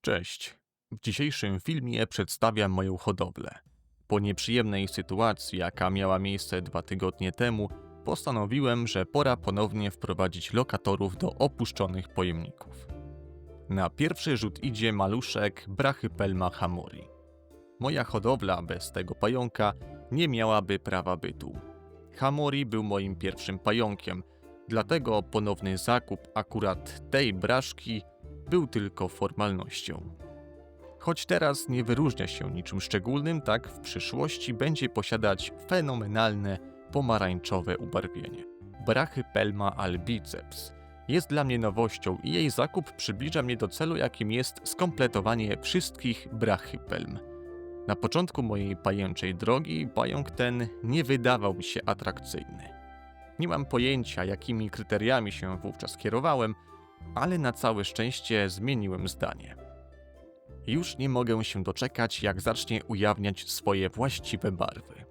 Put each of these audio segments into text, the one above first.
Cześć. W dzisiejszym filmie przedstawiam moją hodowlę. Po nieprzyjemnej sytuacji, jaka miała miejsce dwa tygodnie temu, postanowiłem, że pora ponownie wprowadzić lokatorów do opuszczonych pojemników. Na pierwszy rzut idzie maluszek Brachypelma hamori. Moja hodowla bez tego pająka nie miałaby prawa bytu. Hamori był moim pierwszym pająkiem, dlatego ponowny zakup akurat tej braszki był tylko formalnością. Choć teraz nie wyróżnia się niczym szczególnym, tak w przyszłości będzie posiadać fenomenalne pomarańczowe ubarwienie. Brachypelma albiceps jest dla mnie nowością i jej zakup przybliża mnie do celu, jakim jest skompletowanie wszystkich brachypelm. Na początku mojej pajęczej drogi pająk ten nie wydawał mi się atrakcyjny. Nie mam pojęcia, jakimi kryteriami się wówczas kierowałem, ale na całe szczęście zmieniłem zdanie. Już nie mogę się doczekać, jak zacznie ujawniać swoje właściwe barwy.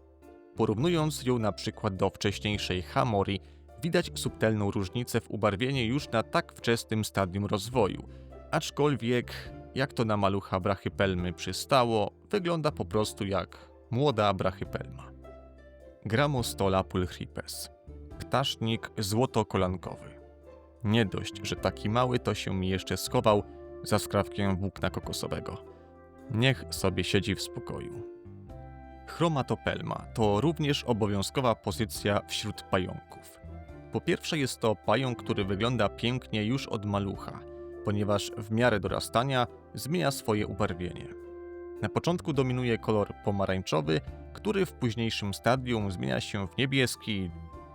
Porównując ją na przykład do wcześniejszej Hamori, widać subtelną różnicę w ubarwieniu już na tak wczesnym stadium rozwoju, aczkolwiek, jak to na malucha brachypelmy przystało, wygląda po prostu jak młoda brachypelma. Gramostola pulchripes. Ptasznik złotokolankowy. Nie dość, że taki mały to się mi jeszcze schował za skrawkiem włókna kokosowego. Niech sobie siedzi w spokoju. Chromatopelma to również obowiązkowa pozycja wśród pająków. Po pierwsze jest to pająk, który wygląda pięknie już od malucha, ponieważ w miarę dorastania zmienia swoje ubarwienie. Na początku dominuje kolor pomarańczowy, który w późniejszym stadium zmienia się w niebieski,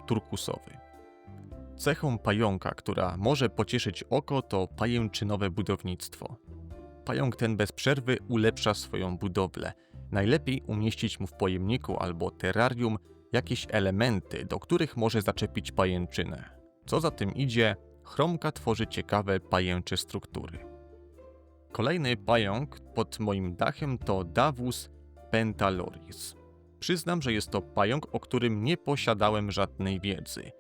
turkusowy. Cechą pająka, która może pocieszyć oko, to pajęczynowe budownictwo. Pająk ten bez przerwy ulepsza swoją budowlę. Najlepiej umieścić mu w pojemniku albo terrarium jakieś elementy, do których może zaczepić pajęczynę. Co za tym idzie, chromka tworzy ciekawe pajęcze struktury. Kolejny pająk pod moim dachem to Davus pentaloris. Przyznam, że jest to pająk, o którym nie posiadałem żadnej wiedzy.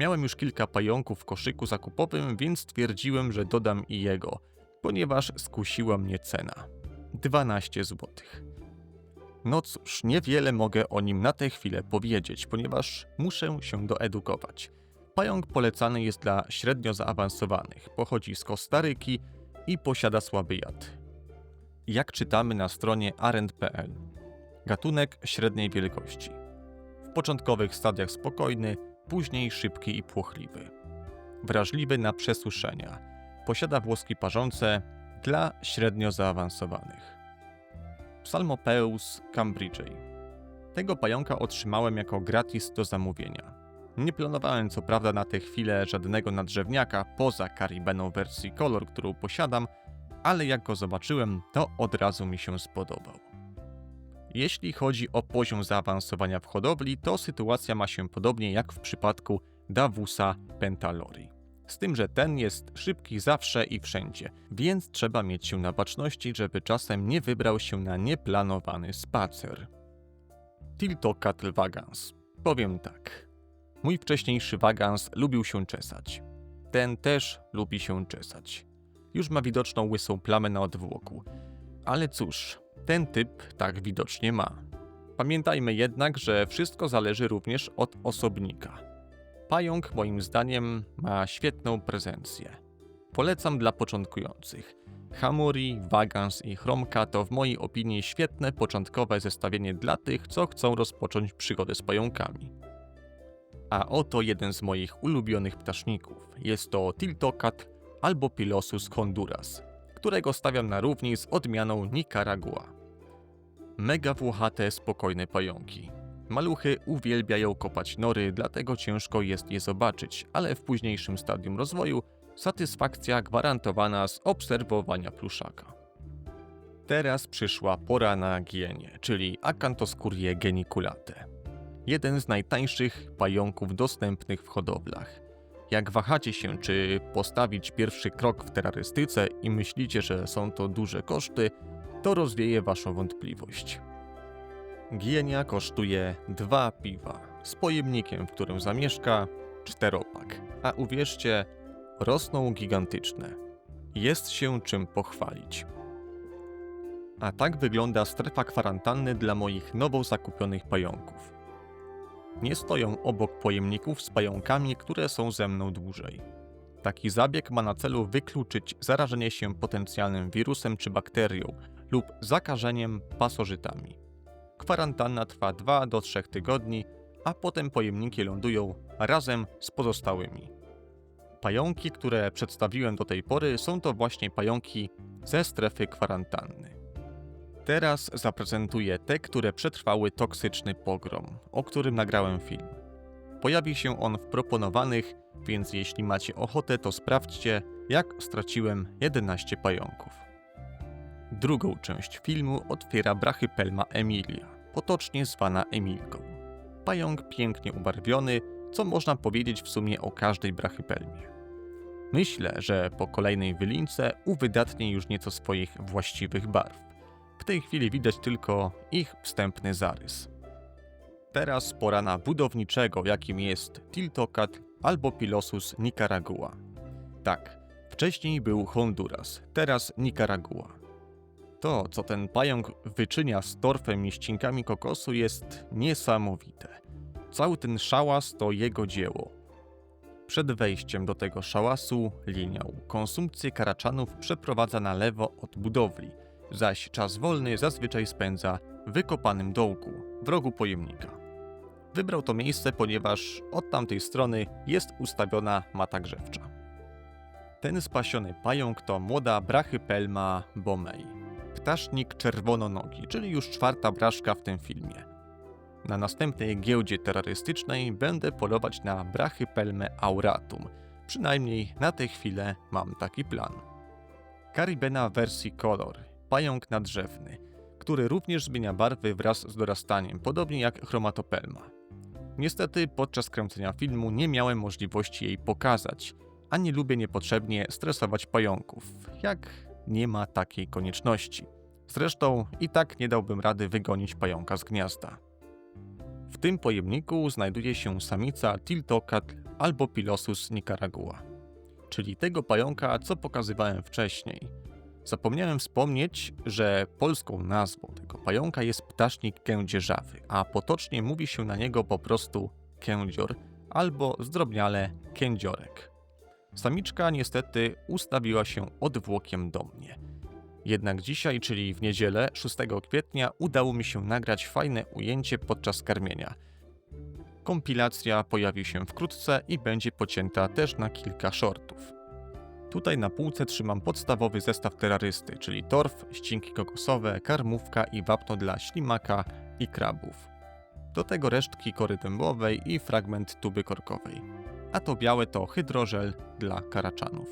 Miałem już kilka pająków w koszyku zakupowym, więc stwierdziłem, że dodam i jego, ponieważ skusiła mnie cena 12 zł. No cóż, niewiele mogę o nim na tę chwilę powiedzieć, ponieważ muszę się doedukować. Pająk polecany jest dla średnio zaawansowanych, pochodzi z Kostaryki i posiada słaby jad. Jak czytamy na stronie arend.pl, gatunek średniej wielkości. W początkowych stadiach spokojny, później szybki i płochliwy. Wrażliwy na przesuszenia. Posiada włoski parzące dla średnio zaawansowanych. Psalmopeus cambridgei. Tego pająka otrzymałem jako gratis do zamówienia. Nie planowałem co prawda na tę chwilę żadnego nadrzewniaka poza Caribeną wersji Color, którą posiadam, ale jak go zobaczyłem, to od razu mi się spodobał. Jeśli chodzi o poziom zaawansowania w hodowli, to sytuacja ma się podobnie jak w przypadku Davusa pentalori. Z tym, że ten jest szybki zawsze i wszędzie, więc trzeba mieć się na baczności, żeby czasem nie wybrał się na nieplanowany spacer. Tiltocatl vagans. Powiem tak. Mój wcześniejszy wagans lubił się czesać. Ten też lubi się czesać. Już ma widoczną łysą plamę na odwłoku. Ale cóż, ten typ tak widocznie ma. Pamiętajmy jednak, że wszystko zależy również od osobnika. Pająk moim zdaniem ma świetną prezencję. Polecam dla początkujących. Hamuri, Vagans i Chromka to w mojej opinii świetne początkowe zestawienie dla tych, co chcą rozpocząć przygodę z pająkami. A oto jeden z moich ulubionych ptaszników. Jest to Tiltocat albo Pilosus honduras, którego stawiam na równi z odmianą Nicaragua. Mega włochate, spokojne pająki. Maluchy uwielbiają kopać nory, dlatego ciężko jest je zobaczyć, ale w późniejszym stadium rozwoju satysfakcja gwarantowana z obserwowania pluszaka. Teraz przyszła pora na gienie, czyli Acanthoscurriae geniculate. Jeden z najtańszych pająków dostępnych w hodowlach. Jak wahacie się, czy postawić pierwszy krok w terrorystyce i myślicie, że są to duże koszty, to rozwieje waszą wątpliwość. Gienia kosztuje dwa piwa z pojemnikiem, w którym zamieszka czteropak, a uwierzcie, rosną gigantyczne. Jest się czym pochwalić. A tak wygląda strefa kwarantanny dla moich nowo zakupionych pająków. Nie stoją obok pojemników z pająkami, które są ze mną dłużej. Taki zabieg ma na celu wykluczyć zarażenie się potencjalnym wirusem czy bakterią lub zakażeniem pasożytami. Kwarantanna trwa 2 do 3 tygodni, a potem pojemniki lądują razem z pozostałymi. Pająki, które przedstawiłem do tej pory, są to właśnie pająki ze strefy kwarantanny. Teraz zaprezentuję te, które przetrwały toksyczny pogrom, o którym nagrałem film. Pojawi się on w proponowanych, więc jeśli macie ochotę, to sprawdźcie, jak straciłem 11 pająków. Drugą część filmu otwiera brachypelma Emilia, potocznie zwana Emilką. Pająk pięknie ubarwiony, co można powiedzieć w sumie o każdej brachypelmie. Myślę, że po kolejnej wylince uwydatni już nieco swoich właściwych barw. W tej chwili widać tylko ich wstępny zarys. Teraz pora na budowniczego, jakim jest Tiltocat albo Pilosus nicaragua. Tak, wcześniej był Honduras, teraz Nicaragua. To, co ten pająk wyczynia z torfem i ścinkami kokosu jest niesamowite. Cały ten szałas to jego dzieło. Przed wejściem do tego szałasu linią konsumpcję karaczanów przeprowadza na lewo od budowli, zaś czas wolny zazwyczaj spędza w wykopanym dołku, w rogu pojemnika. Wybrał to miejsce, ponieważ od tamtej strony jest ustawiona mata grzewcza. Ten spasiony pająk to młoda brachypelma bomei. Ptasznik czerwononogi, czyli już czwarta braszka w tym filmie. Na następnej giełdzie terrorystycznej będę polować na brachypelmę auratum. Przynajmniej na tę chwilę mam taki plan. Caribena wersji color, pająk nadrzewny, który również zmienia barwy wraz z dorastaniem, podobnie jak chromatopelma. Niestety podczas kręcenia filmu nie miałem możliwości jej pokazać, a nie lubię niepotrzebnie stresować pająków, jak nie ma takiej konieczności. Zresztą i tak nie dałbym rady wygonić pająka z gniazda. W tym pojemniku znajduje się samica Tiltocat albo Pilosus nicaragua, czyli tego pająka, co pokazywałem wcześniej. Zapomniałem wspomnieć, że polską nazwą tego pająka jest ptasznik kędzierzawy, a potocznie mówi się na niego po prostu kędzior albo zdrobniale kędziorek. Samiczka niestety ustawiła się odwłokiem do mnie. Jednak dzisiaj, czyli w niedzielę 6 kwietnia, udało mi się nagrać fajne ujęcie podczas karmienia. Kompilacja pojawi się wkrótce i będzie pocięta też na kilka shortów. Tutaj na półce trzymam podstawowy zestaw terrorysty, czyli torf, ścinki kokosowe, karmówka i wapno dla ślimaka i krabów. Do tego resztki kory dębowej i fragment tuby korkowej. A to białe to hydrożel dla karaczanów.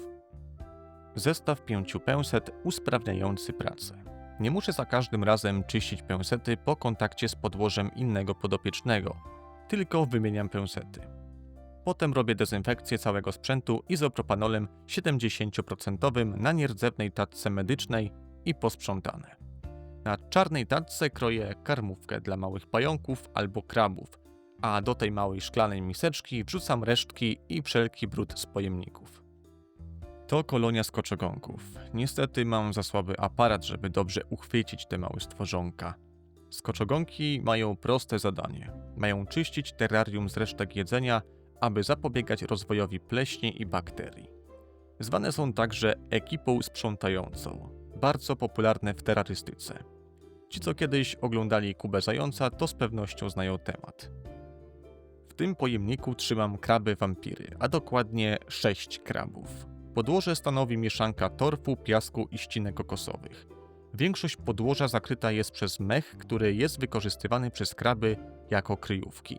Zestaw pięciu pęset usprawniający pracę. Nie muszę za każdym razem czyścić pęsety po kontakcie z podłożem innego podopiecznego, tylko wymieniam pęsety. Potem robię dezynfekcję całego sprzętu izopropanolem 70% na nierdzewnej tacce medycznej i posprzątane. Na czarnej tacce kroję karmówkę dla małych pająków albo krabów, a do tej małej szklanej miseczki wrzucam resztki i wszelki brud z pojemników. To kolonia skoczogonków. Niestety mam za słaby aparat, żeby dobrze uchwycić te małe stworzonka. Skoczogonki mają proste zadanie. Mają czyścić terrarium z resztek jedzenia, aby zapobiegać rozwojowi pleśni i bakterii. Zwane są także ekipą sprzątającą, bardzo popularne w terrorystyce. Ci, co kiedyś oglądali Kubę Zająca, to z pewnością znają temat. W tym pojemniku trzymam kraby wampiry, a dokładnie 6 krabów. Podłoże stanowi mieszanka torfu, piasku i ścinek kokosowych. Większość podłoża zakryta jest przez mech, który jest wykorzystywany przez kraby jako kryjówki.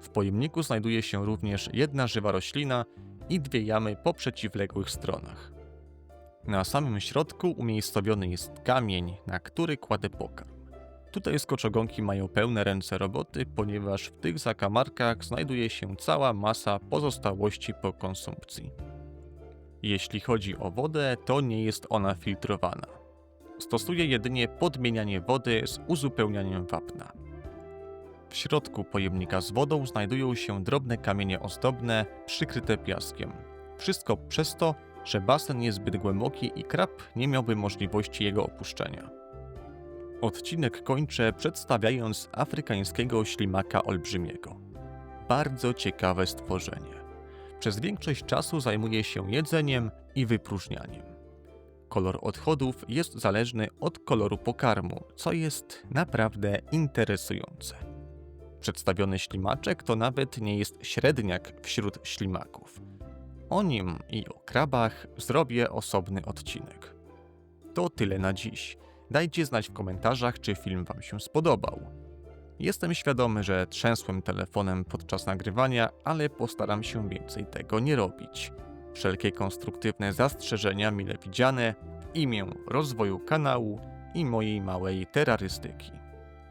W pojemniku znajduje się również jedna żywa roślina i dwie jamy po przeciwległych stronach. Na samym środku umiejscowiony jest kamień, na który kładę pokarm. Tutaj skoczogonki mają pełne ręce roboty, ponieważ w tych zakamarkach znajduje się cała masa pozostałości po konsumpcji. Jeśli chodzi o wodę, to nie jest ona filtrowana. Stosuję jedynie podmienianie wody z uzupełnianiem wapna. W środku pojemnika z wodą znajdują się drobne kamienie ozdobne, przykryte piaskiem. Wszystko przez to, że basen jest zbyt głęboki i krab nie miałby możliwości jego opuszczenia. Odcinek kończę przedstawiając afrykańskiego ślimaka olbrzymiego. Bardzo ciekawe stworzenie. Przez większość czasu zajmuje się jedzeniem i wypróżnianiem. Kolor odchodów jest zależny od koloru pokarmu, co jest naprawdę interesujące. Przedstawiony ślimaczek to nawet nie jest średniak wśród ślimaków. O nim i o krabach zrobię osobny odcinek. To tyle na dziś. Dajcie znać w komentarzach, czy film Wam się spodobał. Jestem świadomy, że trzęsłem telefonem podczas nagrywania, ale postaram się więcej tego nie robić. Wszelkie konstruktywne zastrzeżenia mile widziane w imię rozwoju kanału i mojej małej terrorystyki.